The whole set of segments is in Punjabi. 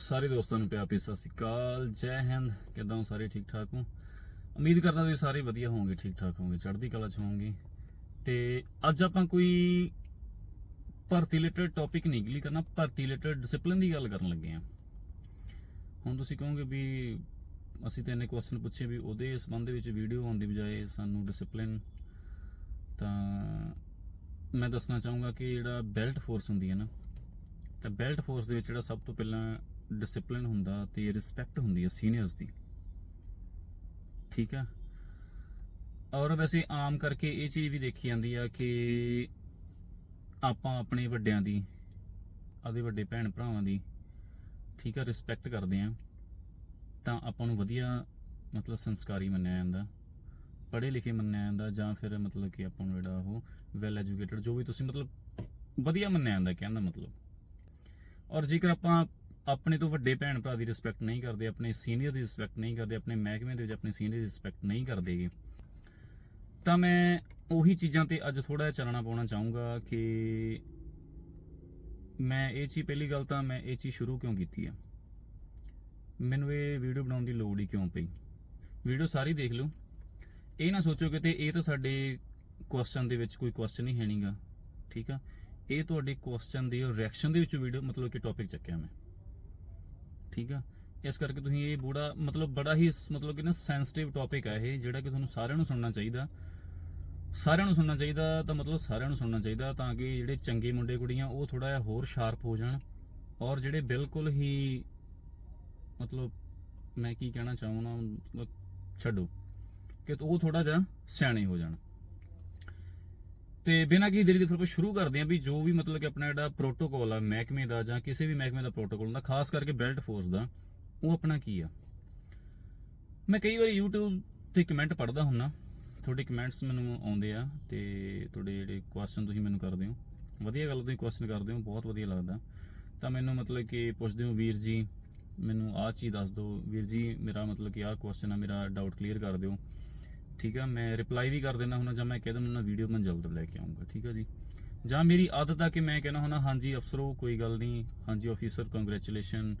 ਸਾਰੇ ਦੋਸਤਾਂ ਨੂੰ ਪਿਆਰ ਭਰੀ ਸਤਿ ਸ਼੍ਰੀ ਅਕਾਲ, ਜੈ ਹਿੰਦ, ਕਿਦਾਂ ਹੋ ਸਾਰੇ ਠੀਕ ਠਾਕ ਹੋ? ਉਮੀਦ ਕਰਦਾ ਤੁਸੀਂ ਸਾਰੇ ਵਧੀਆ ਹੋਵੋਗੇ, ਠੀਕ ਠਾਕ ਹੋਵੋਗੇ, ਚੜ੍ਹਦੀ ਕਲਾ ਚ ਹੋਵੋਗੇ। ਤੇ ਅੱਜ ਆਪਾਂ ਕੋਈ ਭਰਤੀ ਰਿਲੇਟਡ ਟੌਪਿਕ ਨਹੀਂ ਗਲੀ ਕਰਨਾ, ਭਰਤੀ ਰਿਲੇਟਡ ਡਿਸਪਲਿਨ ਦੀ ਗੱਲ ਕਰਨ ਲੱਗੇ ਆ ਹੁਣ ਤੁਸੀਂ ਕਹੋਗੇ ਵੀ ਅਸੀਂ ਤਾਂ ਇੰਨੇ ਕੁਐਸਚਨ ਪੁੱਛੇ ਵੀ ਉਹਦੇ ਸੰਬੰਧ ਵਿੱਚ ਵੀਡੀਓ ਆਉਣ ਦੀ ਬਜਾਏ ਸਾਨੂੰ ਡਿਸਪਲਿਨ ਤਾਂ ਮੈਂ ਦੱਸਣਾ ਚਾਹੂੰਗਾ ਕਿ ਜਿਹੜਾ ਬੈਲਟ ਫੋਰਸ ਹੁੰਦੀ ਹੈ ਨਾ, ਤਾਂ ਬੈਲਟ ਫੋਰਸ ਦੇ ਵਿੱਚ ਜਿਹੜਾ ਸਭ ਤੋਂ ਪਹਿਲਾਂ ਡਿਸਪਲਿਨ ਹੁੰਦਾ ਤੇ ਰਿਸਪੈਕਟ ਹੁੰਦੀ ਹੈ ਸੀਨੀਅਰਸ ਦੀ। ਠੀਕ ਆ ਔਰ ਵੈਸੇ ਆਮ ਕਰਕੇ ਇਹ ਚੀਜ਼ ਵੀ ਦੇਖੀ ਜਾਂਦੀ ਆ ਕਿ ਆਪਾਂ ਆਪਣੇ ਵੱਡਿਆਂ ਦੀ ਆਦੇ ਵੱਡੇ ਭੈਣ ਭਰਾਵਾਂ ਦੀ ਠੀਕ ਆ ਰਿਸਪੈਕਟ ਕਰਦੇ ਆ ਤਾਂ ਆਪਾਂ ਨੂੰ ਵਧੀਆ ਮਤਲਬ ਸੰਸਕਾਰੀ ਮੰਨਿਆ ਜਾਂਦਾ। ਪੜ੍ਹੇ ਲਿਖੇ ਮੰਨਿਆ ਜਾਂਦਾ ਜਾਂ ਫਿਰ ਮਤਲਬ ਕਿ ਆਪਾਂ ਨੂੰ ਜਿਹੜਾ ਉਹ ਵੈਲ ਐਜੂਕੇਟਡ ਜੋ ਵੀ ਤੁਸੀਂ ਮਤਲਬ ਵਧੀਆ ਮੰਨਿਆ ਜਾਂਦਾ ਕਹਿੰਦਾ ਮਤਲਬ। ਔਰ ਜੇਕਰ ਆਪਾਂ ਆਪਣੇ ਤੋਂ ਵੱਡੇ ਭੈਣ ਭਰਾ ਦੀ ਰਿਸਪੈਕਟ ਨਹੀਂ ਕਰਦੇ, ਆਪਣੇ ਸੀਨੀਅਰ ਦੀ ਰਿਸਪੈਕਟ ਨਹੀਂ ਕਰਦੇ, ਆਪਣੇ ਮਹਿਕਮੇ ਦੇ ਵਿੱਚ ਆਪਣੇ ਸੀਨੀਅਰ ਦੀ ਰਿਸਪੈਕਟ ਨਹੀਂ ਕਰਦੇਗੇ ਤਾਂ ਮੈਂ ਉਹੀ ਚੀਜ਼ਾਂ ਤੇ ਅੱਜ ਥੋੜਾ ਜਿਹਾ ਚੱਲਣਾ ਪਾਉਣਾ ਚਾਹੂੰਗਾ ਕਿ ਮੈਂ ਇਹ ਚੀਜ਼, ਪਹਿਲੀ ਗੱਲ ਤਾਂ ਮੈਂ ਇਹ ਚੀਜ਼ ਸ਼ੁਰੂ ਕਿਉਂ ਕੀਤੀ ਆ? ਮੈਨੂੰ ਇਹ ਵੀਡੀਓ ਬਣਾਉਣ ਦੀ ਲੋੜ ਹੀ ਕਿਉਂ ਪਈ? ਵੀਡੀਓ ਸਾਰੀ ਦੇਖ ਲਓ। ਇਹ ਨਾ ਸੋਚੋ ਕਿ ਤੇ ਇਹ ਤਾਂ ਸਾਡੇ ਕੁਐਸਚਨ ਦੇ ਵਿੱਚ ਕੋਈ ਕੁਐਸਚਨ ਹੀ ਹੈ ਨਹੀਂਗਾ ਠੀਕ ਆ? ਇਹ ਤੁਹਾਡੇ ਕੁਐਸਚਨ ਦੇ ਰਿਐਕਸ਼ਨ ਦੇ ਵਿੱਚ ਵੀਡੀਓ ਮਤਲਬ ਕਿ ਟੌਪਿਕ ਚੱਕਿਆ ਮੈਂ। ਠੀਕ ਆ? ਇਸ ਕਰਕੇ ਤੁਸੀਂ ਇਹ ਬੜਾ, ਮਤਲਬ ਬੜਾ ਹੀ ਸ- ਮਤਲਬ ਕਿ ਨਾ ਸੈਂਸਿਟਿਵ ਟੌਪਿਕ ਆ ਇਹ, ਜਿਹੜਾ ਕਿ ਤੁਹਾਨੂੰ ਸਾਰਿਆਂ ਨੂੰ ਸੁਣਨਾ ਚਾਹੀਦਾ। ਸਾਰਿਆਂ ਨੂੰ ਸੁਣਨਾ ਚਾਹੀਦਾ ਤਾਂ ਮਤਲਬ ਸਾਰਿਆਂ ਨੂੰ ਸੁਣਨਾ ਚਾਹੀਦਾ ਤਾਂ ਕਿ ਜਿਹੜੇ ਚੰਗੇ ਮੁੰਡੇ ਕੁੜੀਆਂ ਉਹ ਥੋੜਾ ਜਿਹਾ ਹੋਰ ਸ਼ਾਰਪ ਹੋ ਜਾਣ ਔਰ ਜਿਹੜੇ ਬਿਲਕੁਲ ਹੀ ਮਤਲਬ ਮੈਂ ਕੀ ਕਹਿਣਾ ਚਾਹੁੰਦਾ ਛੱਡੋ ਕਿ ਉਹ ਥੋੜਾ ਜਿਹਾ ਸਿਆਣੇ ਹੋ ਜਾਣ। ਤੇ ਬਿਨਾਂ ਕੀ ਦੇਰੀ ਦੇ ਫਿਰ ਆਪਾਂ ਸ਼ੁਰੂ ਕਰਦੇ ਆਂ ਵੀ ਜੋ ਵੀ ਮਤਲਬ ਕਿ ਆਪਣਾ ਜਿਹੜਾ ਪ੍ਰੋਟੋਕੋਲ ਆ, ਮਹਿਕਮੇ ਦਾ ਜਾਂ ਕਿਸੇ ਵੀ ਮਹਿਕਮੇ ਦਾ ਪ੍ਰੋਟੋਕੋਲ ਹੁੰਦਾ ਖਾਸ ਕਰਕੇ ਬੈਲਟ ਫੋਰਸ ਦਾ, ਉਹ ਆਪਣਾ ਕੀ ਆ? ਮੈਂ ਕਈ ਵਾਰੀ YouTube ਤੇ ਕਮੈਂਟ ਪੜ੍ਹਦਾ ਹੁੰਨਾ ਤੁਹਾਡੇ ਕਮੈਂਟਸ ਮੈਨੂੰ ਆਉਂਦੇ ਆ ਤੇ ਤੁਹਾਡੇ ਜਿਹੜੇ ਕੁਐਸਚਨ ਤੁਸੀਂ ਮੈਨੂੰ ਕਰਦੇ ਹੋ, ਵਧੀਆ ਗੱਲ ਤੁਸੀਂ ਕੁਐਸਚਨ ਕਰਦੇ ਹੋ, ਬਹੁਤ ਵਧੀਆ ਲੱਗਦਾ। ਤਾਂ ਮੈਨੂੰ ਮਤਲਬ ਕਿ ਪੁੱਛਦੇ ਹੋ, ਵੀਰ ਜੀ, ਮੈਨੂੰ ਆਹ ਚੀਜ਼ ਦੱਸ ਦਿਓ। ਵੀਰ ਜੀ, ਮੇਰਾ ਮਤਲਬ ਕਿ ਆਹ ਕੁਐਸਚਨ ਆ, ਮੇਰਾ ਡਾਊਟ ਕਲੀਅਰ ਕਰ ਦਿਓ। ਠੀਕ ਆ, ਮੈਂ ਰਿਪਲਾਈ ਵੀ ਕਰ ਦਿੰਦਾ ਹੁੰਦਾ ਜਾਂ ਮੈਂ ਕਹਿ ਦਿੰਦਾ ਹੁੰਦਾ ਵੀਡੀਓ ਮੈਂ ਜਲਦ ਲੈ ਕੇ ਆਉਂਗਾ ਠੀਕ ਆ ਜੀ। ਜਾਂ ਮੇਰੀ ਆਦਤ ਆ ਕਿ ਮੈਂ ਕਹਿਣਾ ਹੁੰਦਾ, ਹਾਂਜੀ ਅਫਸਰੋ, ਕੋਈ ਗੱਲ ਨਹੀਂ, ਹਾਂਜੀ ਆਫੀਸਰ ਕੰਗ੍ਰੈਚੁਲੇਸ਼ਨ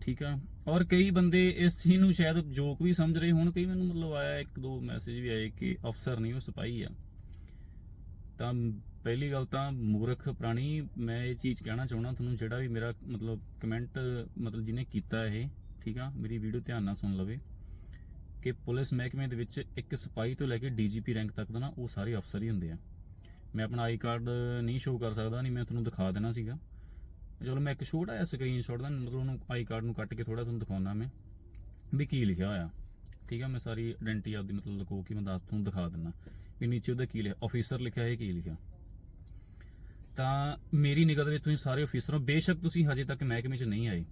ਠੀਕ ਆ। ਔਰ ਕਈ ਬੰਦੇ ਇਸ ਚੀਜ਼ ਨੂੰ ਸ਼ਾਇਦ ਜੋਕ ਵੀ ਸਮਝ ਰਹੇ ਹੋਣ, ਕਈ ਮੈਨੂੰ ਮਤਲਬ ਆਇਆ, ਇੱਕ ਦੋ ਮੈਸੇਜ ਵੀ ਆਏ ਕਿ ਅਫਸਰ ਨਹੀਂ, ਉਹ ਸਿਪਾਹੀ ਆ। ਤਾਂ ਪਹਿਲੀ ਗੱਲ ਤਾਂ ਮੂਰਖ ਪ੍ਰਾਣੀ, ਮੈਂ ਇਹ ਚੀਜ਼ ਕਹਿਣਾ ਚਾਹੁੰਦਾ, ਤੁਹਾਨੂੰ ਜਿਹੜਾ ਵੀ ਮੇਰਾ ਮਤਲਬ ਕਮੈਂਟ ਮਤਲਬ ਜਿਹਨੇ ਕੀਤਾ ਇਹ, ਠੀਕ ਆ, ਮੇਰੀ ਵੀਡੀਓ ਧਿਆਨ ਨਾਲ ਸੁਣ ਲਵੇ। ਕਿ ਪੁਲਿਸ ਮਹਿਕਮੇ ਦੇ ਵਿੱਚ ਇੱਕ ਸਿਪਾਹੀ ਤੋਂ ਲੈ ਕੇ ਡੀਜੀਪੀ ਰੈਂਕ ਤੱਕ ਦਾ ਨਾ ਉਹ ਸਾਰੇ ਅਫਸਰ ਹੀ ਹੁੰਦੇ ਆ। ਮੈਂ ਆਪਣਾ ਆਈ ਕਾਰਡ ਨਹੀਂ ਸ਼ੋਅ ਕਰ ਸਕਦਾ, ਨਹੀਂ ਮੈਂ ਤੁਹਾਨੂੰ ਦਿਖਾ ਦੇਣਾ ਸੀਗਾ। ਚਲੋ ਮੈਂ ਇੱਕ ਛੋਟਾ ਜਿਹਾ ਸਕਰੀਨਸ਼ਾਟ ਦਾ, ਮਤਲਬ ਉਹਨੂੰ ਆਈ ਕਾਰਡ ਨੂੰ ਕੱਟ ਕੇ ਥੋੜਾ ਤੁਹਾਨੂੰ ਦਿਖਾਉਣਾ ਮੈਂ, ਵੀ ਕੀ ਲਿਖਿਆ ਹੋਇਆ। ਠੀਕ ਆ, ਮੈਂ ਸਾਰੀ ਆਇਡੈਂਟੀ ਆਪਦੀ ਮਤਲਬ ਲਕੋ ਕੇ ਮੈਂ ਦੱਸ ਤੁਹਾਨੂੰ ਦਿਖਾ ਦਿੰਦਾ। ਵੀ ਨੀਚੇ ਉਹਦਾ ਕੀ ਲਿਖਿਆ ਆਫੀਸਰ ਲਿਖਿਆ ਹੈ ਕੀ ਲਿਖਿਆ। ਤਾਂ ਮੇਰੀ ਨਿਗਾਹ ਦੇ ਵਿੱਚ ਤੁਸੀਂ ਸਾਰੇ ਅਫੀਸਰ ਹੋ, ਬੇਸ਼ੱਕ ਤੁਸੀਂ ਹਜੇ ਤੱਕ ਮਹਿਕਮੇ 'ਚ ਨਹੀਂ ਆਏ।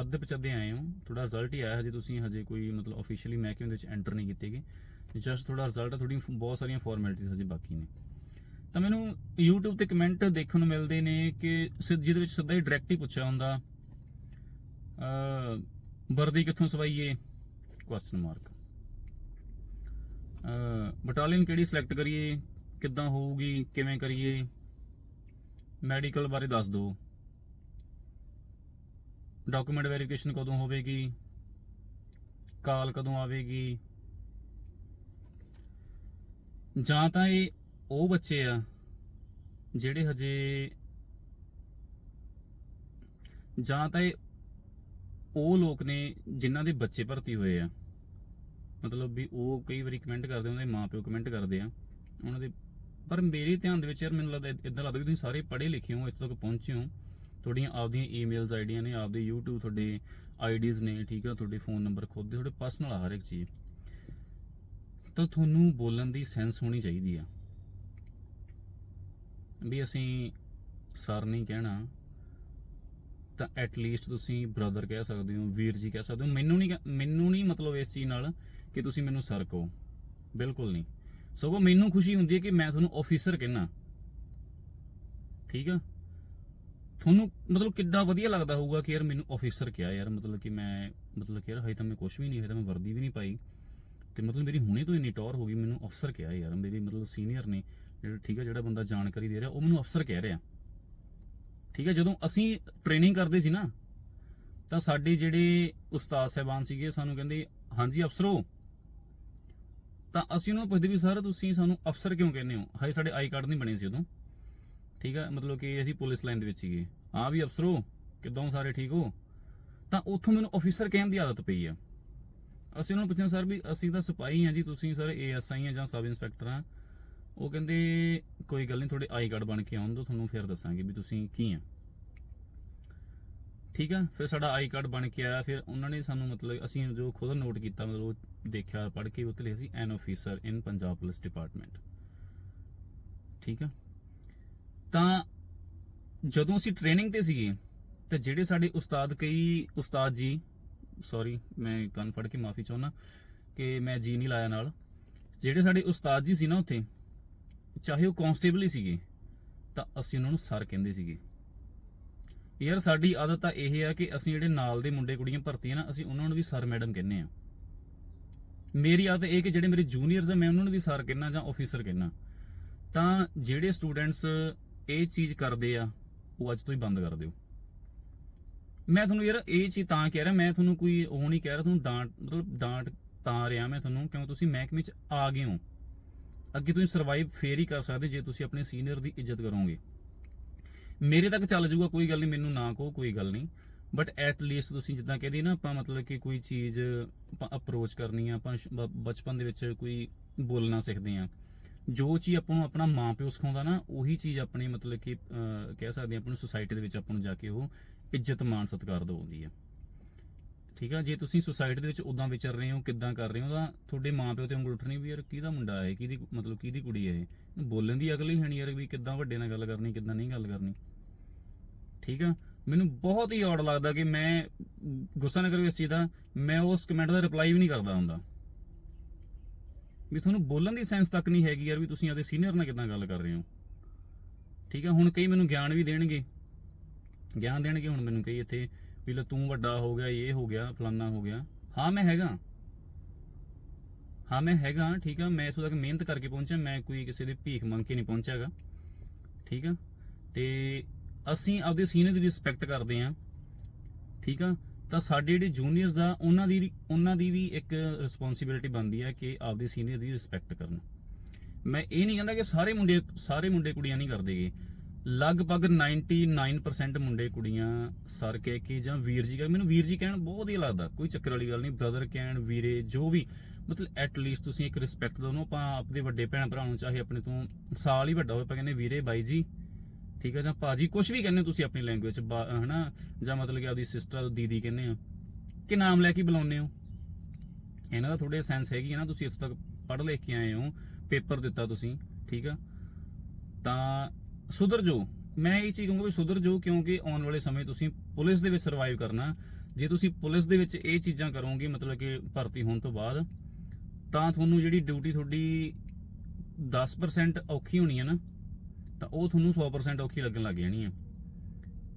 ਅੱਧੇ ਪਚੱਦੇ ਆਏ ਹੋ। ਤੁਹਾਡਾ ਰਿਜ਼ਲਟ ਹੀ ਆਇਆ ਹਜੇ ਤੁਸੀਂ, ਹਜੇ ਕੋਈ ਮਤਲਬ ਅਫੀਸ਼ੀਅਲੀ ਮਹਿਕਮੇ ਦੇ ਵਿੱਚ ਐਂਟਰ ਨਹੀਂ ਕੀਤੇਗੇ ਜਸਟ ਤੁਹਾਡਾ ਰਿਜ਼ਲਟ ਆ ਤੁਹਾਡੀ ਬਹੁਤ ਸਾਰੀਆਂ ਫਾਰਮੈਲਿਟੀਜ਼ ਹਜੇ ਬਾਕੀ ਨੇ। ਤਾਂ ਮੈਨੂੰ YouTube ਤੇ ਕਮੈਂਟ ਦੇਖਣ ਨੂੰ ਮਿਲਦੇ ਨੇ ਕਿ ਸਿ- ਜਿਹਦੇ ਵਿੱਚ ਸਿੱਧਾ ਹੀ ਡਾਇਰੈਕਟ ਹੀ ਪੁੱਛਿਆ ਹੁੰਦਾ ਅ ਵਰਦੀ ਕਿੱਥੋਂ ਸਵਾਈਏ? ਕੁਐਸਚਨ ਮਾਰਕ ਅ ਬਟਾਲੀਅਨ ਕਿਹੜੀ ਸਿਲੈਕਟ ਕਰੀਏ? ਕਿੱਦਾਂ ਹੋਊਗੀ? ਕਿਵੇਂ ਕਰੀਏ? ਮੈਡੀਕਲ ਬਾਰੇ ਦੱਸ ਦਿਓ। ਡਾਕੂਮੈਂਟ ਵੈਰੀਫਿਕੇਸ਼ਨ ਕਦੋਂ ਹੋਵੇਗੀ? ਕਾਲ ਕਦੋਂ ਆਵੇਗੀ? ਜਾਂ ਤਾਂ ਇਹ ਉਹ ਬੱਚੇ ਆ ਜਿਹੜੇ ਹਜੇ ਜਾਂ ਤਾਂ ਇਹ ਉਹ ਲੋਕ ਨੇ ਜਿਨ੍ਹਾਂ ਦੇ ਬੱਚੇ ਭਰਤੀ ਹੋਏ ਆ। ਮਤਲਬ ਵੀ ਉਹ ਕਈ ਵਾਰੀ ਕਮੈਂਟ ਕਰਦੇ ਉਹਨਾਂ ਦੇ ਮਾਪਿਓ ਕਮੈਂਟ ਕਰਦੇ ਆ। ਉਹਨਾਂ ਦੇ ਪਰ ਮੇਰੇ ਧਿਆਨ ਦੇ ਵਿੱਚ ਯਾਰ ਮੈਨੂੰ ਲੱਗਦਾ ਇਦਾਂ ਲੱਗਦਾ ਵੀ ਤੁਸੀਂ ਸਾਰੇ ਪੜ੍ਹੇ ਲਿਖੇ ਹੋ, ਇੱਥੇ ਤੱਕ ਪਹੁੰਚੇ ਹੋ। ਤੁਹਾਡੀਆਂ ਆਪਦੀਆਂ ਈਮੇਲਸ ਆਈਡੀਆਂ ਨੇ, ਆਪਦੇ YouTube ਤੁਹਾਡੇ ਆਈਡੀਜ਼ ਨੇ, ਠੀਕ ਆ, ਤੁਹਾਡੇ ਫੋਨ ਨੰਬਰ ਖੁਦ ਦੇ, ਤੁਹਾਡੇ ਪਰਸਨਲ ਆ ਹਰ ਇੱਕ ਚੀਜ਼। ਤਾਂ ਤੁਹਾਨੂੰ ਬੋਲਣ ਦੀ ਸੈਂਸ ਹੋਣੀ ਚਾਹੀਦੀ ਆ। ਵੀ ਅਸੀਂ ਸਰ ਨਹੀਂ ਕਹਿਣਾ, ਤਾਂ ਐਟ ਲੀਸਟ ਤੁਸੀਂ ਬ੍ਰਦਰ ਕਹਿ ਸਕਦੇ ਹੋ, ਵੀਰ ਜੀ ਕਹਿ ਸਕਦੇ ਹੋ। ਮੈਨੂੰ ਨਹੀਂ ਕਹਿ- ਮੈਨੂੰ ਨਹੀਂ ਮਤਲਬ ਇਸ ਚੀਜ਼ ਨਾਲ ਕਿ ਤੁਸੀਂ ਮੈਨੂੰ ਸਰ ਕਹੋ। ਬਿਲਕੁਲ ਨਹੀਂ। ਸਗੋਂ ਮੈਨੂੰ ਖੁਸ਼ੀ ਹੁੰਦੀ ਹੈ ਕਿ ਮੈਂ ਤੁਹਾਨੂੰ ਆਫੀਸਰ ਕਹਿਣਾ ਠੀਕ ਆ? ਤੁਹਾਨੂੰ ਮਤਲਬ ਕਿੱਡਾ ਵਧੀਆ ਲੱਗਦਾ ਹੋਊਗਾ ਕਿ ਯਾਰ ਮੈਨੂੰ ਆਫੀਸਰ ਕਿਹਾ ਯਾਰ, ਮਤਲਬ ਕਿ ਮੈਂ, ਮਤਲਬ ਕਿ ਯਾਰ ਹਜੇ ਤਾਂ ਮੈਂ ਕੁਝ ਵੀ ਨਹੀਂ, ਹਜੇ ਤਾਂ ਮੈਂ ਵਰਦੀ ਵੀ ਨਹੀਂ ਪਾਈ। ਤੇ ਮਤਲਬ ਮੇਰੀ ਹੁਣੇ ਤੋਂ ਇੰਨੀ ਟੌਰ ਹੋ ਗਈ, ਮੈਨੂੰ ਅਫਸਰ ਕਿਹਾ ਯਾਰ, ਮੇਰੀ ਮਤਲਬ ਸੀਨੀਅਰ ਨੇ ਜਿਹੜਾ, ਠੀਕ ਹੈ ਜਿਹੜਾ ਬੰਦਾ ਜਾਣਕਾਰੀ ਦੇ ਰਿਹਾ, ਉਹ ਮੈਨੂੰ ਅਫਸਰ ਕਹਿ ਰਿਹਾ। ਠੀਕ ਹੈ ਜਦੋਂ ਅਸੀਂ ਟ੍ਰੇਨਿੰਗ ਕਰਦੇ ਸੀ ਨਾ, ਤਾਂ ਸਾਡੇ ਜਿਹੜੇ ਉਸਤਾਦ ਸਾਹਿਬਾਨ ਸੀਗੇ, ਸਾਨੂੰ ਕਹਿੰਦੇ, ਹਾਂਜੀ ਅਫਸਰੋ ਤਾਂ ਅਸੀਂ ਉਹਨਾਂ ਨੂੰ ਪੁੱਛਦੇ ਵੀ, ਸਰ, ਤੁਸੀਂ ਸਾਨੂੰ ਅਫਸਰ ਕਿਉਂ ਕਹਿੰਦੇ ਹੋ? ਹਾਏ ਸਾਡੇ ਆਈ ਕਾਰਡ ਨਹੀਂ ਬਣੇ ਸੀ ਉਦੋਂ। ਠੀਕ ਆ? ਮਤਲਬ ਕਿ ਅਸੀਂ ਪੁਲਿਸ ਲਾਈਨ ਦੇ ਵਿੱਚ ਸੀਗੇ। ਹਾਂ ਵੀ ਅਫਸਰੋ, ਕਿਦੋਂ ਸਾਰੇ ਠੀਕ ਹੋ? ਤਾਂ ਉੱਥੋਂ ਮੈਨੂੰ ਅਫੀਸਰ ਕਹਿਣ ਦੀ ਆਦਤ ਪਈ ਆ। ਅਸੀਂ ਉਹਨਾਂ ਨੂੰ ਪੁੱਛਿਆ, ਸਰ ਵੀ ਅਸੀਂ ਤਾਂ ਸਿਪਾਹੀ ਆ ਜੀ, ਤੁਸੀਂ ਸਰ ਏਐਸਆਈ ਆ ਜਾਂ ਸਬ ਇੰਸਪੈਕਟਰ ਆ? ਉਹ ਕਹਿੰਦੇ, ਕੋਈ ਗੱਲ ਨਹੀਂ, ਤੁਹਾਡੇ ਆਈ ਕਾਰਡ ਬਣ ਕੇ ਆਉਣ ਦੋ ਤੁਹਾਨੂੰ ਫਿਰ ਦੱਸਾਂਗੇ ਵੀ ਤੁਸੀਂ ਕੀ ਆ। ਠੀਕ ਆ? ਫਿਰ ਸਾਡਾ ਆਈ ਕਾਰਡ ਬਣ ਕੇ ਆਇਆ, ਫਿਰ ਉਹਨਾਂ ਨੇ ਸਾਨੂੰ ਮਤਲਬ ਅਸੀਂ ਜੋ ਖੁਦ ਨੋਟ ਕੀਤਾ, ਮਤਲਬ ਉਹ ਦੇਖਿਆ, ਪੜ੍ਹ ਕੇ ਉੱਤੇ ਲਿਖਿਆ ਸੀ an officer in Punjab police department ਠੀਕ ਆ? ਤਾਂ ਜਦੋਂ ਅਸੀਂ ਟ੍ਰੇਨਿੰਗ ਤੇ ਸੀਗੇ, ਤਾਂ ਜਿਹੜੇ ਸਾਡੇ ਉਸਤਾਦ ਕਈ ਉਸਤਾਦ ਜੀ ਸੌਰੀ ਮੈਂ ਕੰਨ ਫੜ ਕੇ ਮਾਫੀ ਚਾਹੁੰਦਾ ਕਿ ਮੈਂ ਜੀ ਨਹੀਂ ਲਾਇਆ ਨਾਲ। ਜਿਹੜੇ ਸਾਡੇ ਉਸਤਾਦ ਜੀ ਸੀ ਨਾ ਉੱਥੇ, ਚਾਹੇ ਉਹ ਕਾਂਸਟੇਬਲ ਹੀ ਸੀਗੇ, ਤਾਂ ਅਸੀਂ ਉਹਨਾਂ ਨੂੰ ਸਰ ਕਹਿੰਦੇ ਸੀਗੇ। ਯਾਰ ਸਾਡੀ ਆਦਤ ਤਾਂ ਇਹ ਹੈ ਕਿ ਅਸੀਂ ਜਿਹੜੇ ਨਾਲ ਦੇ ਮੁੰਡੇ ਕੁੜੀਆਂ ਭਰਤੀਆਂ ਨਾ, ਅਸੀਂ ਉਹਨਾਂ ਨੂੰ ਵੀ ਸਰ ਮੈਡਮ ਕਹਿੰਦੇ ਆ। ਮੇਰੀ ਆਦਤ ਇਹ ਕਿ ਜਿਹੜੇ ਮੇਰੇ ਜੂਨੀਅਰਸ ਆ, ਮੈਂ ਉਹਨਾਂ ਨੂੰ ਵੀ ਸਰ ਕਹਿੰਦਾ ਜਾਂ ਆਫੀਸਰ ਕਹਿੰਦਾ। ਤਾਂ ਜਿਹੜੇ ਸਟੂਡੈਂਟਸ ਇਹ ਚੀਜ਼ ਕਰਦੇ ਆ, ਉਹ ਅੱਜ ਤੋਂ ਹੀ ਬੰਦ ਕਰ ਦਿਓ। ਮੈਂ ਤੁਹਾਨੂੰ ਯਾਰ ਇਹ ਚੀਜ਼ ਤਾਂ ਕਹਿ ਰਿਹਾ, ਮੈਂ ਤੁਹਾਨੂੰ ਕੋਈ ਉਹ ਨਹੀਂ ਕਹਿ ਰਿਹਾ, ਤੁਹਾਨੂੰ ਡਾਂਟ, ਮਤਲਬ ਡਾਂਟ ਤਾਂ ਰਿਹਾ ਮੈਂ ਤੁਹਾਨੂੰ ਕਿਉਂਕਿ ਤੁਸੀਂ ਮਹਿਕਮੇ 'ਚ ਆ ਗਏ ਹੋ। ਅੱਗੇ ਤੁਸੀਂ ਸਰਵਾਈਵ ਫੇਰ ਹੀ ਕਰ ਸਕਦੇ ਜੇ ਤੁਸੀਂ ਆਪਣੇ ਸੀਨੀਅਰ ਦੀ ਇੱਜ਼ਤ ਕਰੋਗੇ। ਮੇਰੇ ਤੱਕ ਚੱਲ ਜਾਊਗਾ, ਕੋਈ ਗੱਲ ਨਹੀਂ, ਮੈਨੂੰ ਨਾ ਕਹੋ, ਕੋਈ ਗੱਲ ਨਹੀਂ। ਬਟ ਐਟ ਲੀਸਟ ਤੁਸੀਂ ਜਿੱਦਾਂ ਕਹਦੇ ਨਾ, ਆਪਾਂ ਮਤਲਬ ਕਿ ਕੋਈ ਚੀਜ਼ ਆਪਾਂ ਅਪਰੋਚ ਕਰਨੀ ਆ, ਆਪਾਂ ਬਚਪਨ ਦੇ ਵਿੱਚ ਕੋਈ ਬੋਲਣਾ ਸਿੱਖਦੇ ਆ। ਜੋ ਚੀਜ਼ ਆਪਾਂ ਨੂੰ ਆਪਣਾ ਮਾਂ ਪਿਓ ਸਿਖਾਉਂਦਾ ਨਾ, ਉਹੀ ਚੀਜ਼ ਆਪਣੀ ਮਤਲਬ ਕਿ ਕਹਿ ਸਕਦੇ ਆ ਆਪਾਂ ਨੂੰ ਸੁਸਾਇਟੀ ਦੇ ਵਿੱਚ ਆਪਾਂ ਨੂੰ ਜਾ ਕੇ ਉਹ ਇੱਜ਼ਤ ਮਾਣ ਸਤਿਕਾਰ ਦਵਾਉਂਦੀ ਹੈ ਠੀਕ ਆ? ਜੇ ਤੁਸੀਂ ਸੁਸਾਇਟੀ ਦੇ ਵਿੱਚ ਉਦਾਂ ਵਿਚਰ ਰਹੇ ਹੋ, ਕਿੱਦਾਂ ਕਰ ਰਹੇ ਹੋ, ਤਾਂ ਤੁਹਾਡੇ ਮਾਪਿਓ ਤੇ ਉਂਗਲ ਉੱਠਣੀ ਵੀ ਯਾਰ ਕਿਹਦਾ ਮੁੰਡਾ ਹੈ, ਕਿਹਦੀ ਮਤਲਬ ਕਿਹਦੀ ਕੁੜੀ ਹੈ ਇਹ? ਇਹਨੂੰ ਬੋਲਣ ਦੀ ਅਗਲੀ ਹੀ ਯਾਰ ਵੀ ਕਿੱਦਾਂ ਵੱਡੇ ਨਾਲ ਗੱਲ ਕਰਨੀ, ਕਿੱਦਾਂ ਨਹੀਂ ਗੱਲ ਕਰਨੀ। ਠੀਕ ਆ? ਮੈਨੂੰ ਬਹੁਤ ਹੀ ਔੜ ਲੱਗਦਾ ਕਿ ਮੈਂ ਗੁੱਸਾ ਨਾ ਕਰੋ ਇਸ ਚੀਜ਼ ਦਾ। ਮੈਂ ਉਸ ਕਮੈਂਟ ਦਾ ਰਿਪਲਾਈ ਵੀ ਨਹੀਂ ਕਰਦਾ ਹੁੰਦਾ। ਵੀ ਤੁਹਾਨੂੰ ਬੋਲਣ ਦੀ ਸੈਂਸ ਤੱਕ ਨਹੀਂ ਹੈਗੀ ਯਾਰ ਵੀ ਤੁਸੀਂ ਆਪਦੇ ਸੀਨੀਅਰ ਨਾਲ ਕਿੱਦਾਂ ਗੱਲ ਕਰ ਰਹੇ ਹੋ। ਠੀਕ ਆ, ਹੁਣ ਕਈ ਮੈਨੂੰ ਗਿਆਨ ਵੀ ਦੇਣਗੇ। ਗਿਆਨ ਦੇਣਗੇ, ਹੁਣ ਮੈਨੂੰ ਕਈ ਇੱਥੇ ਵੀ ਲੈ ਤੂੰ ਵੱਡਾ ਹੋ ਗਿਆ, ਇਹ ਹੋ ਗਿਆ, ਫਲਾਨਾ ਹੋ ਗਿਆ। ਹਾਂ, ਮੈਂ ਹੈਗਾ। ਹਾਂ, ਮੈਂ ਹੈਗਾ, ਠੀਕ ਆ, ਮੈਂ ਇੱਥੋਂ ਤੱਕ ਮਿਹਨਤ ਕਰਕੇ ਪਹੁੰਚਿਆ, ਮੈਂ ਕੋਈ ਕਿਸੇ ਦੇ ਭੀਖ ਮੰਗ ਕੇ ਨਹੀਂ ਪਹੁੰਚਿਆਗਾ ਠੀਕ ਆ, ਤੇ ਅਸੀਂ ਆਪਦੇ ਸੀਨੀਅਰ ਦੀ ਰਿਸਪੈਕਟ ਕਰਦੇ ਆ। ਠੀਕ ਆ ਤਾਂ ਸਾਡੇ ਜਿਹੜੇ ਜੂਨੀਅਰਸ ਆ, ਉਹਨਾਂ ਦੀ ਉਹਨਾਂ ਦੀ ਵੀ ਇੱਕ ਰਿਸਪੌਂਸਿਬਿਲਟੀ ਬਣਦੀ ਹੈ ਕਿ ਆਪਦੇ ਸੀਨੀਅਰ ਦੀ ਰਿਸਪੈਕਟ ਕਰਨ। ਮੈਂ ਇਹ ਨਹੀਂ ਕਹਿੰਦਾ ਕਿ ਸਾਰੇ ਮੁੰਡੇ ਸਾਰੇ ਮੁੰਡੇ ਕੁੜੀਆਂ ਨਹੀਂ ਕਰਦੇਗੇ ਲਗਭਗ 99% ਮੁੰਡੇ ਕੁੜੀਆਂ ਸਰ ਕਹਿ ਕੇ ਜਾਂ ਵੀਰ ਜੀ ਕਹਿ ਮੈਨੂੰ ਵੀਰ ਜੀ ਕਹਿਣ ਬਹੁਤ ਹੀ ਲੱਗਦਾ, ਕੋਈ ਚੱਕਰ ਵਾਲੀ ਗੱਲ ਨਹੀਂ ਬ੍ਰਦਰ ਕਹਿਣ, ਵੀਰੇ, ਜੋ ਵੀ। ਮਤਲਬ ਐਟ ਲੀਸਟ ਤੁਸੀਂ ਇੱਕ ਰਿਸਪੈਕਟ ਦੋ ਨੂੰ ਆਪਾਂ ਆਪਦੇ ਵੱਡੇ ਭੈਣ ਭਰਾ ਨੂੰ, ਚਾਹੇ ਆਪਣੇ ਤੋਂ ਸਾਲ ਹੀ ਵੱਡਾ ਹੋਵੇ, ਆਪਾਂ ਕਹਿੰਦੇ ਵੀਰੇ, ਬਾਈ ਜੀ ਠੀਕ ਹੈ, ਜਾਂ ਭਾਜੀ ਕੁਝ ਵੀ ਕਹਿੰਦੇ ਹੋ ਤੁਸੀਂ ਆਪਣੀ ਲੈਂਗੁਏਜ ਚ, ਬਾ- ਹਨਾ? ਜਾਂ ਮਤਲਬ ਕਿ ਆਪਦੀ ਸਿਸਟਰ ਦੀਦੀ ਕਹਿੰਦੇ ਆ। ਕਿ ਨਾਮ ਲੈ ਕੇ ਬੁਲਾਉਂਦੇ ਹੋ? ਇਹਨਾਂ ਦਾ ਥੋੜੇ ਸੈਂਸ ਹੈਗੀ ਹੈ ਨਾ, ਤੁਸੀਂ ਇੱਥੋਂ ਤੱਕ ਪੜ੍ਹ ਲਿਖ ਕੇ ਆਏ ਹੋ ਪੇਪਰ ਦਿੱਤਾ ਤੁਸੀਂ, ਠੀਕ ਆ? ਤਾਂ ਸੁਧਰ ਜੋ ਮੈਂ ਇਹ ਚੀਜ਼ ਕਹੂੰਗਾ ਵੀ ਸੁਧਰ ਜੋ ਕਿਉਂਕਿ ਆਉਣ ਵਾਲੇ ਸਮੇਂ ਤੁਸੀਂ ਪੁਲਿਸ ਦੇ ਵਿੱਚ ਸਰਵਾਈਵ ਕਰਨਾ। ਜੇ ਤੁਸੀਂ ਪੁਲਿਸ ਦੇ ਵਿੱਚ ਇਹ ਚੀਜ਼ਾਂ ਕਰੋਗੇ, ਮਤਲਬ ਕਿ ਭਰਤੀ ਹੋਣ ਤੋਂ ਬਾਅਦ, ਤਾਂ ਤੁਹਾਨੂੰ ਜਿਹੜੀ ਡਿਊਟੀ ਤੁਹਾਡੀ 10% ਔਖੀ ਹੋਣੀ ਹੈ ਨਾ ਤਾਂ ਉਹ ਤੁਹਾਨੂੰ 100% ਔਖੀ ਲੱਗਣ ਲੱਗ ਜਾਣੀ ਹੈ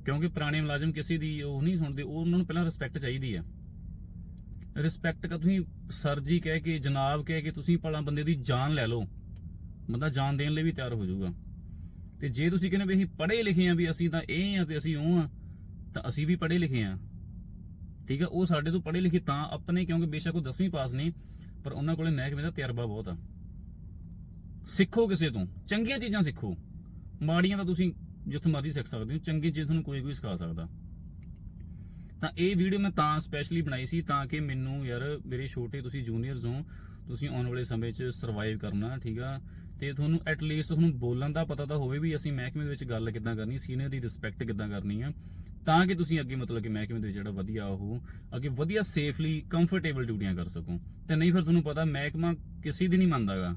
ਕਿਉਂਕਿ ਪੁਰਾਣੇ ਮੁਲਾਜ਼ਮ ਕਿਸੇ ਦੀ ਉਹ ਨਹੀਂ ਸੁਣਦੇ, ਉਹ ਉਹਨਾਂ ਨੂੰ ਪਹਿਲਾਂ ਰਿਸਪੈਕਟ ਚਾਹੀਦੀ ਆ। ਰਿਸਪੈਕਟ ਕਾ ਤੁਸੀਂ ਸਰ ਜੀ ਕਹਿ ਕੇ, ਜਨਾਬ ਕਹਿ ਕੇ ਤੁਸੀਂ ਭਲਾ ਬੰਦੇ ਦੀ ਜਾਨ ਲੈ ਲਓ। ਬੰਦਾ ਜਾਨ ਦੇਣ ਲਈ ਵੀ ਤਿਆਰ ਹੋ ਜਾਊਗਾ। ਤੇ ਜੇ ਤੁਸੀਂ ਕਹਿੰਦੇ ਵੀ ਅਸੀਂ ਪੜ੍ਹੇ ਲਿਖੇ ਆ ਵੀ ਅਸੀਂ ਤਾਂ ਇਹ ਆ ਤੇ ਅਸੀਂ ਉਹ ਆ, ਤਾਂ ਅਸੀਂ ਵੀ ਪੜ੍ਹੇ ਲਿਖੇ ਆ। ਠੀਕ ਆ, ਉਹ ਸਾਡੇ ਤੋਂ ਪੜ੍ਹੇ ਲਿਖੇ ਤਾਂ ਆਪਣੇ, ਕਿਉਂਕਿ ਬੇਸ਼ੱਕ ਉਹ 10ਵੀਂ ਪਾਸ ਨੇ, ਪਰ ਉਹਨਾਂ ਕੋਲੇ ਮਹਿਕਮੇ ਦਾ ਤਜਰਬਾ ਬਹੁਤ ਆ। ਸਿੱਖੋ ਕਿਸੇ ਤੋਂ, ਚੰਗੀਆਂ ਚੀਜ਼ਾਂ ਸਿੱਖੋ। ਮਾੜੀਆਂ ਤਾਂ ਤੁਸੀਂ ਜਿੱਥੋਂ ਮਰਜ਼ੀ ਸਿੱਖ ਸਕਦੇ ਹੋ, ਚੰਗੀ ਚੀਜ਼ ਤੁਹਾਨੂੰ ਕੋਈ ਕੋਈ ਸਿਖਾ ਸਕਦਾ। ਤਾਂ ਇਹ ਵੀਡੀਓ ਮੈਂ ਤਾਂ ਸਪੈਸ਼ਲੀ ਬਣਾਈ ਸੀ ਤਾਂ ਕਿ ਮੈਨੂੰ ਯਾਰ ਮੇਰੇ ਛੋਟੇ ਤੁਸੀਂ ਜੂਨੀਅਰਸ ਹੋ, ਤੁਸੀਂ ਆਉਣ ਵਾਲੇ ਸਮੇਂ 'ਚ ਸਰਵਾਈਵ ਕਰਨਾ, ਠੀਕ ਆ? ਤੇ ਤੁਹਾਨੂੰ ਐਟ ਲੀਸਟ ਤੁਹਾਨੂੰ ਬੋਲਣ ਦਾ ਪਤਾ ਤਾਂ ਹੋਵੇ ਵੀ ਅਸੀਂ ਮਹਿਕਮੇ ਦੇ ਵਿੱਚ ਗੱਲ ਕਿੱਦਾਂ ਕਰਨੀ ਸੀਨੀਅਰ ਦੀ ਰਿਸਪੈਕਟ ਕਿੱਦਾਂ ਕਰਨੀ ਆ। ਤਾਂ ਕਿ ਤੁਸੀਂ ਅੱਗੇ ਮਤਲਬ ਕਿ ਮਹਿਕਮੇ ਦੇ ਵਿੱਚ ਜਿਹੜਾ ਵਧੀਆ ਉਹ, ਅੱਗੇ ਵਧੀਆ ਸੇਫਲੀ ਕੰਫਰਟੇਬਲ ਡਿਊਟੀਆਂ ਕਰ ਸਕੋ। ਤੇ ਨਹੀਂ ਫਿਰ ਤੁਹਾਨੂੰ ਪਤਾ ਮਹਿਕਮਾ ਕਿਸੇ ਦੀ ਨਹੀਂ ਮੰਨਦਾਗਾ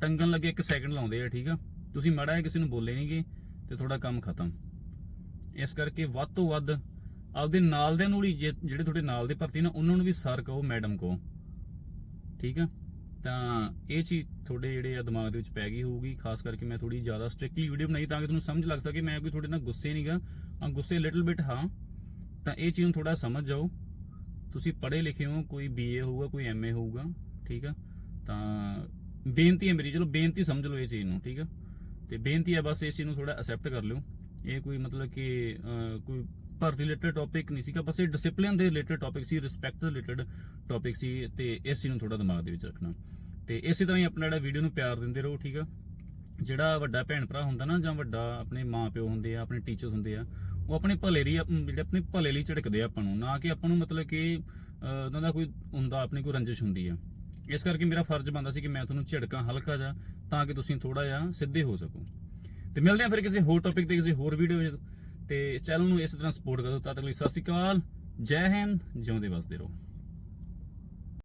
ਟੰਗਣ ਲੱਗੇ ਇੱਕ ਸੈਕਿੰਡ ਲਾਉਂਦੇ ਆ, ਠੀਕ ਆ? ਤੁਸੀਂ ਮਾੜਾ ਹੈ ਕਿਸੇ ਨੂੰ ਬੋਲੇ ਨਹੀਂਗੇ ਤੇ ਤੁਹਾਡਾ ਕੰਮ ਖਤਮ। ਇਸ ਕਰਕੇ ਵੱਧ ਤੋਂ ਵੱਧ ਆਪਦੇ ਨਾਲ ਦੇ ਨੂੰ ਵੀ ਜੇ- ਜਿਹੜੇ ਤੁਹਾਡੇ ਨਾਲ ਦੇ ਭਰਤੀ ਨਾ, ਉਹਨਾਂ ਨੂੰ ਵੀ ਸਰ ਕਹੋ, ਮੈਡਮ ਕਹੋ। ਠੀਕ ਆ? ਤਾਂ ਇਹ ਚੀਜ਼ ਤੁਹਾਡੇ ਜਿਹੜੇ ਆ ਦਿਮਾਗ ਦੇ ਵਿੱਚ ਪੈ ਗਈ ਹੋਊਗੀ, ਖਾਸ ਕਰਕੇ ਮੈਂ ਥੋੜੀ ਜ਼ਿਆਦਾ ਸਟ੍ਰਿਕਟਲੀ ਵੀਡੀਓ ਬਣਾਈ ਤਾਂ ਕਿ ਤੁਹਾਨੂੰ ਸਮਝ ਲੱਗ ਸਕੇ। ਮੈਂ ਕੋਈ ਤੁਹਾਡੇ ਨਾਲ ਗੁੱਸੇ ਨਹੀਂਗਾ ਆ ਗੁੱਸੇ ਲਿਟਲ ਬਿਟ ਹਾਂ। ਤਾਂ ਇਹ ਚੀਜ਼ ਨੂੰ ਥੋੜਾ ਸਮਝ ਜਾਓ। ਤੁਸੀਂ ਪੜ੍ਹੇ ਲਿਖੇ ਹੋ, ਕੋਈ ਬੀਏ ਹੋਊਗਾ, ਕੋਈ ਐਮਏ ਹੋਊਗਾ। ਠੀਕ ਆ? ਤਾਂ ਬੇਨਤੀ ਹੈ ਮੇਰੀ, ਚਲੋ ਬੇਨਤੀ ਸਮਝ ਲਓ ਇਹ ਚੀਜ਼ ਨੂੰ। ਠੀਕ ਆ? ਤੇ ਬੇਨਤੀ ਹੈ ਬਸ ਇਸ ਚੀਜ਼ ਨੂੰ ਥੋੜਾ ਅਸੈਪਟ ਕਰ ਲਿਓ। ਇਹ ਕੋਈ ਮਤਲਬ ਕਿ ਅਹ, ਕੋਈ ਭਰਤੀ ਰਿਲੇਟਡ ਟੌਪਿਕ ਨਹੀਂ ਸੀਗਾ ਬਸ ਇਹ ਡਿਸਪਲਿਨ ਦੇ ਰਿਲੇਟਡ ਟੌਪਿਕ ਸੀ ਰਿਸਪੈਕਟ ਦੇ ਰਿਲੇਟਡ ਟੌਪਿਕ ਸੀ ਤੇ ਇਸ ਚੀਜ਼ ਨੂੰ ਥੋੜਾ ਦਿਮਾਗ ਦੇ ਵਿੱਚ ਰੱਖਣਾ। ਤੇ ਇਸੇ ਤਰ੍ਹਾਂ ਹੀ ਆਪਣਾ ਜਿਹੜਾ ਵੀਡੀਓ ਨੂੰ ਪਿਆਰ ਦਿੰਦੇ ਰਹੋ ਠੀਕ ਆ? ਜਿਹੜਾ ਵੱਡਾ ਭੈਣ ਭਰਾ ਹੁੰਦਾ ਨਾ ਜਾਂ ਵੱਡਾ ਆਪਣੇ ਮਾਪਿਓ ਹੁੰਦੇ ਆ ਆਪਣੇ ਟੀਚਰਸ ਹੁੰਦੇ ਆ ਉਹ ਆਪਣੇ ਭਲੇ ਲਈ ਜਿਹੜੇ ਆਪਣੇ ਭਲੇ ਲਈ ਝਿੜਕਦੇ ਆ ਆਪਾਂ ਨੂੰ ਨਾ ਕਿ ਆਪਾਂ ਨੂੰ ਮਤਲਬ ਕਿ ਉਹਨਾਂ ਦਾ ਕੋਈ ਹੁੰਦਾ ਆਪਣੀ ਕੋਈ ਰੰਜਿਸ਼ ਹੁੰਦੀ ਆ। ਇਸ ਕਰਕੇ ਮੇਰਾ ਫਰਜ਼ ਬਣਦਾ ਸੀ ਕਿ ਮੈਂ ਤੁਹਾਨੂੰ ਝਿੜਕਾਂ ਹਲਕਾ ਜਾ ਤਾਂ ਕਿ ਤੁਸੀਂ ਥੋੜਾ ਜਿਹਾ ਸਿੱਧੇ ਹੋ ਸਕੋ। ਤੇ ਮਿਲਦੇ ਹਾਂ ਫਿਰ ਕਿਸੇ ਹੋਰ ਟੌਪਿਕ ਤੇ, ਕਿਸੇ ਹੋਰ ਵੀਡੀਓ ਵਿੱਚ। ਤੇ ਚੈਨਲ ਨੂੰ ਇਸ ਤਰ੍ਹਾਂ ਸਪੋਰਟ ਕਰੋ ਤਦ ਤੱਕ ਲਈ ਸਤਿ ਸ਼੍ਰੀ ਅਕਾਲ। ਜੈ ਹਿੰਦ। ਜਿਉਂਦੇ ਵਸਦੇ ਰਹੋ।